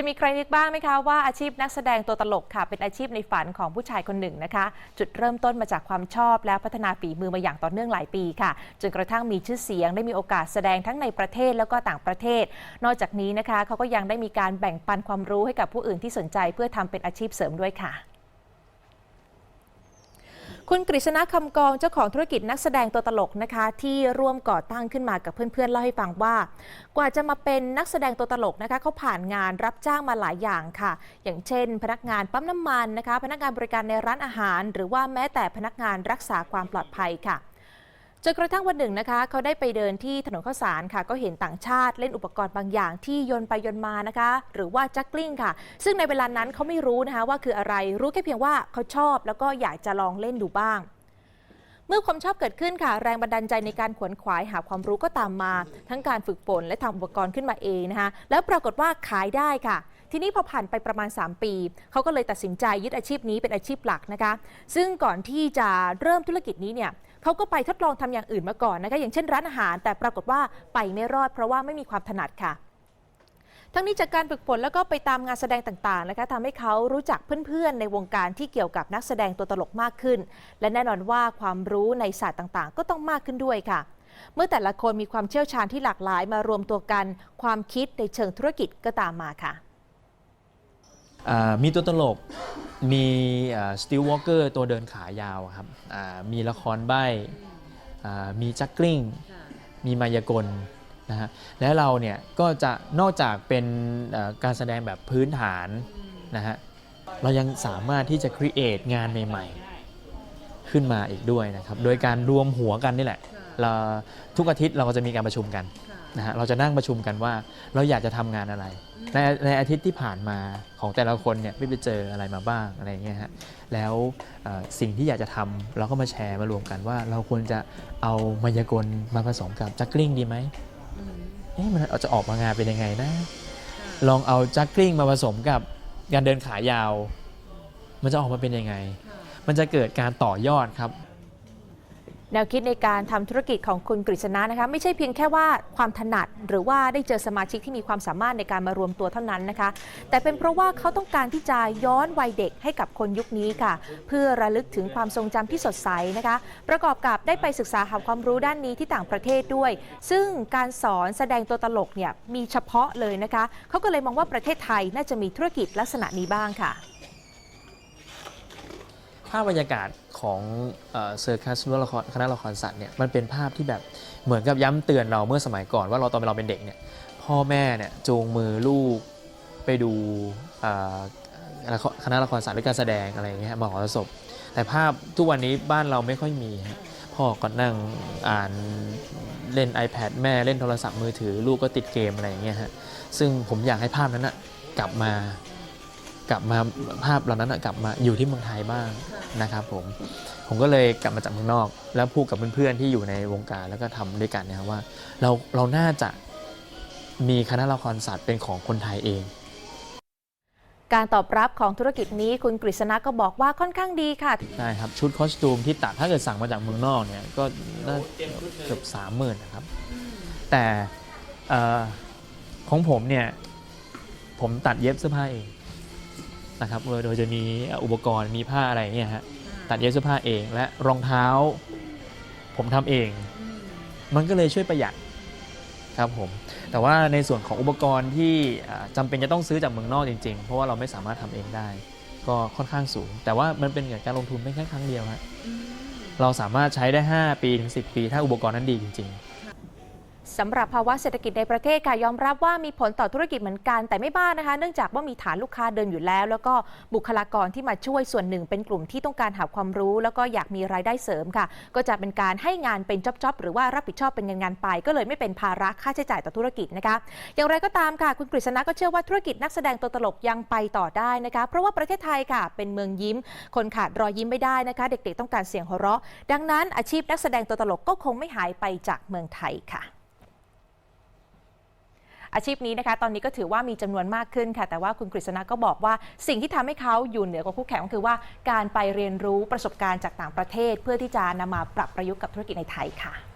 จะมีใครนึกบ้างไหมคะว่าอาชีพนักแสดงตัวตลกค่ะ เป็นอาชีพในฝันของผู้ชายคนหนึ่งนะคะ จุดเริ่มต้นมาจากความชอบและพัฒนาฝีมือมาอย่างต่อเนื่องหลายปีค่ะ จนกระทั่งมีชื่อเสียงได้มีโอกาสแสดงทั้งในประเทศแล้วก็ต่างประเทศ นอกจากนี้นะคะเขาก็ยังได้มีการแบ่งปันความรู้ให้กับผู้อื่นที่สนใจเพื่อทำเป็นอาชีพเสริมด้วยค่ะ คุณกฤษณะคำกองเจ้าของธุรกิจนักแสดงตัวตลกนะคะ ที่ร่วมก่อตั้งขึ้นมากับเพื่อนๆเล่าให้ฟังว่า กว่าจะมาเป็นนักแสดงตัวตลกนะคะเขาผ่านงานรับจ้างมาหลายอย่างค่ะ อย่างเช่น พนักงานปั๊มน้ำมันนะคะ พนักงานบริการในร้านอาหาร หรือว่าแม้แต่พนักงานรักษาความปลอดภัยค่ะ จนกระทั่งวันหนึ่งนะคะ เขาได้ไปเดินที่ถนนข้าวสารค่ะ ก็เห็นต่างชาติเล่นอุปกรณ์บางอย่างที่โยนไปโยนมานะคะ หรือว่าจักกลิ้งค่ะ ซึ่งในเวลานั้นเขาไม่รู้นะคะว่าคืออะไรรู้แค่เพียงว่าเขาชอบ แล้วก็อยากจะลองเล่นดูบ้าง เมื่อความชอบเกิดขึ้นค่ะ แรงบันดาลใจในการขวนขวายหาความรู้ก็ตามมา ทั้งการฝึกฝนและทำอุปกรณ์ขึ้นมาเองนะคะแล้วปรากฏว่าขายได้ค่ะ ทีนี้พอผ่านไปประมาณ 3 ปี เขาก็เลยตัดสินใจยึดอาชีพนี้เป็นอาชีพหลักนะคะ ซึ่งก่อนที่จะเริ่มธุรกิจนี้เนี่ยเขาก็ไปทดลองทำอย่างอื่นมาก่อนนะคะอย่างเช่นร้านอาหาร แต่ปรากฏว่าไปไม่รอดเพราะว่าไม่มีความถนัดค่ะทั้งนี้จากการฝึกฝนแล้วก็ไปตามงานแสดงต่างๆนะคะทำให้เขารู้จักเพื่อนๆ ในวงการที่เกี่ยวกับนักแสดงตัวตลกมากขึ้น และแน่นอนว่าความรู้ในศาสตร์ต่างๆ ก็ต้องมากขึ้นด้วยค่ะ เมื่อแต่ละคนมีความเชี่ยวชาญที่หลากหลายมารวมตัวกัน ความคิดในเชิงธุรกิจก็ตามมาค่ะ มีตัวตลกมีสติลวอลเกอร์ตัวเดินขายาวอะครับอ่ามีละครใบ้อ่ามีจักกลิ้งมีมายากลนะฮะและเราเนี่ยก็จะนอกจากเป็นเอ่อการแสดงแบบพื้นฐานนะฮะเรายังสามารถที่จะครีเอทงานใหม่ๆ ขึ้นมาอีกด้วยนะครับ โดยการรวมหัวกันนี่แหละเราทุกอาทิตย์เราก็จะมีการประชุมกัน นะฮะเราจะนั่งประชุมกันว่าเราอยากจะทำงานอะไร ในในอาทิตย์ที่ผ่านมาของแต่ละคนเนี่ยไม่ไปเจออะไรมาบ้างอะไรอย่างเงี้ยฮะแล้วเอ่อสิ่งที่อยากจะทำเราก็มาแชร์มารวมกันว่า เราควรจะเอามายากลมาผสมกับจักกลิ้งดีไหมเอ๊ะมันเอาจะออกมางานเป็นยังไงนะ ลองเอาจักกลิ้งมาผสมกับการเดินขายาว มันจะออกมาเป็นยังไง มันจะเกิดการต่อยอดครับ แนวคิดในการทำธุรกิจของคุณกฤษณะนะคะไม่ใช่เพียงแค่ว่าความถนัด หรือว่าได้เจอสมาชิกที่มีความสามารถในการมารวมตัวเท่านั้นนะคะ แต่เป็นเพราะว่าเขาต้องการที่จะย้อนวัยเด็กให้กับคนยุคนี้ค่ะ เพื่อระลึกถึงความทรงจำที่สดใสนะคะ ประกอบกับได้ไปศึกษาหาความรู้ด้านนี้ที่ต่างประเทศด้วย ซึ่งการสอนแสดงตัวตลกเนี่ยมีเฉพาะเลยนะคะเขาก็เลยมองว่าประเทศไทยน่าจะมีธุรกิจลักษณะนี้บ้างค่ะภาพบรรยากาศ ของเซอร์คัสหรือละครคณะละครสัตว์เนี่ยมันเป็นภาพที่แบบเหมือนกับย้ำเตือนเราเมื่อสมัยก่อนว่าเราตอนเราเป็นเด็กเนี่ยพ่อแม่เนี่ยจูงมือลูกไปดูคณะละครสัตว์หรือการแสดงอะไรอย่างเงี้ยมหรสพแต่ภาพทุกวันนี้บ้านเราไม่ค่อยมีพ่อก็นั่งอ่านเล่น iPad แม่เล่นโทรศัพท์มือถือ ลูกก็ติดเกมอะไรอย่างเงี้ยฮะซึ่งผมอยากให้ภาพนั้นนะกลับมา กลับมาภาพเหล่านั้นนะกลับมาอยู่ที่เมืองไทยบ้างนะครับผมผมก็เลยกลับมาจากเมืองนอก แล้วพูดกับเพื่อนๆที่อยู่ในวงการแล้วก็ทำด้วยกันนะครับว่าเราเราน่าจะมีคณะละครศาสตร์เป็นของคนไทยเอง การตอบรับของธุรกิจนี้คุณกฤษณะก็บอกว่าค่อนข้างดีค่ะใช่ครับชุดคอสตูมที่ตัดถ้าเกิดสั่งมาจากเมืองนอกเนี่ยก็น่าเกือบสามหมื่นนะครับ แต่เอ่อของผมเนี่ยผมตัดเย็บเสื้อผ้าเอง นะครับโดยโดยจะมีอุปกรณ์มีผ้าอะไรเนี่ยฮะตัดเย็บเสื้อผ้าเองและรองเท้า ผมทำเอง มันก็เลยช่วยประหยัดครับผมแต่ว่าในส่วนของอุปกรณ์ที่อ่าจำเป็นจะต้องซื้อจากเมืองนอกจริง ๆ เพราะว่าเราไม่สามารถทำเองได้ ก็ค่อนข้างสูง แต่ว่ามันเป็นการลงทุนไม่แค่ครั้งเดียวฮะเราสามารถใช้ได้ 5 ปีถึง10 ปี ถ้าอุปกรณ์นั้นดีจริง ๆ สำหรับภาวะเศรษฐกิจในประเทศค่ะยอมรับว่ามีผลต่อธุรกิจเหมือนกันแต่ไม่มากนะคะ เนื่องจากว่ามีฐานลูกค้าเดินอยู่แล้ว แล้วก็บุคลากรที่มาช่วยส่วนหนึ่งเป็นกลุ่มที่ต้องการหาความรู้ แล้วก็อยากมีรายได้เสริมค่ะ ก็จะเป็นการให้งานเป็นจ็อบๆหรือว่ารับผิดชอบเป็นงานๆไป ก็เลยไม่เป็นภาระค่าใช้จ่ายต่อธุรกิจนะคะ อย่างไรก็ตามค่ะ คุณกฤษณะก็เชื่อว่าธุรกิจนักแสดงตัวตลกยังไปต่อได้นะคะเพราะว่าประเทศไทยค่ะ เป็นเมืองยิ้ม คนขาดรอยยิ้มไม่ได้นะคะ เด็กๆ ต้องการเสียงหัวเราะ ดังนั้นอาชีพนักแสดงตัวตลกก็คงไม่หายไปจากเมืองไทยค่ะ อาชีพนี้นะคะ ตอนนี้ก็ถือว่ามีจำนวนมากขึ้นค่ะ แต่ว่าคุณกฤษณะก็บอกว่า สิ่งที่ทำให้เขาอยู่เหนือกว่าคู่แข่งก็คือว่า การไปเรียนรู้ประสบการณ์จากต่างประเทศ เพื่อที่จะนำมาปรับประยุกต์กับธุรกิจในไทยค่ะ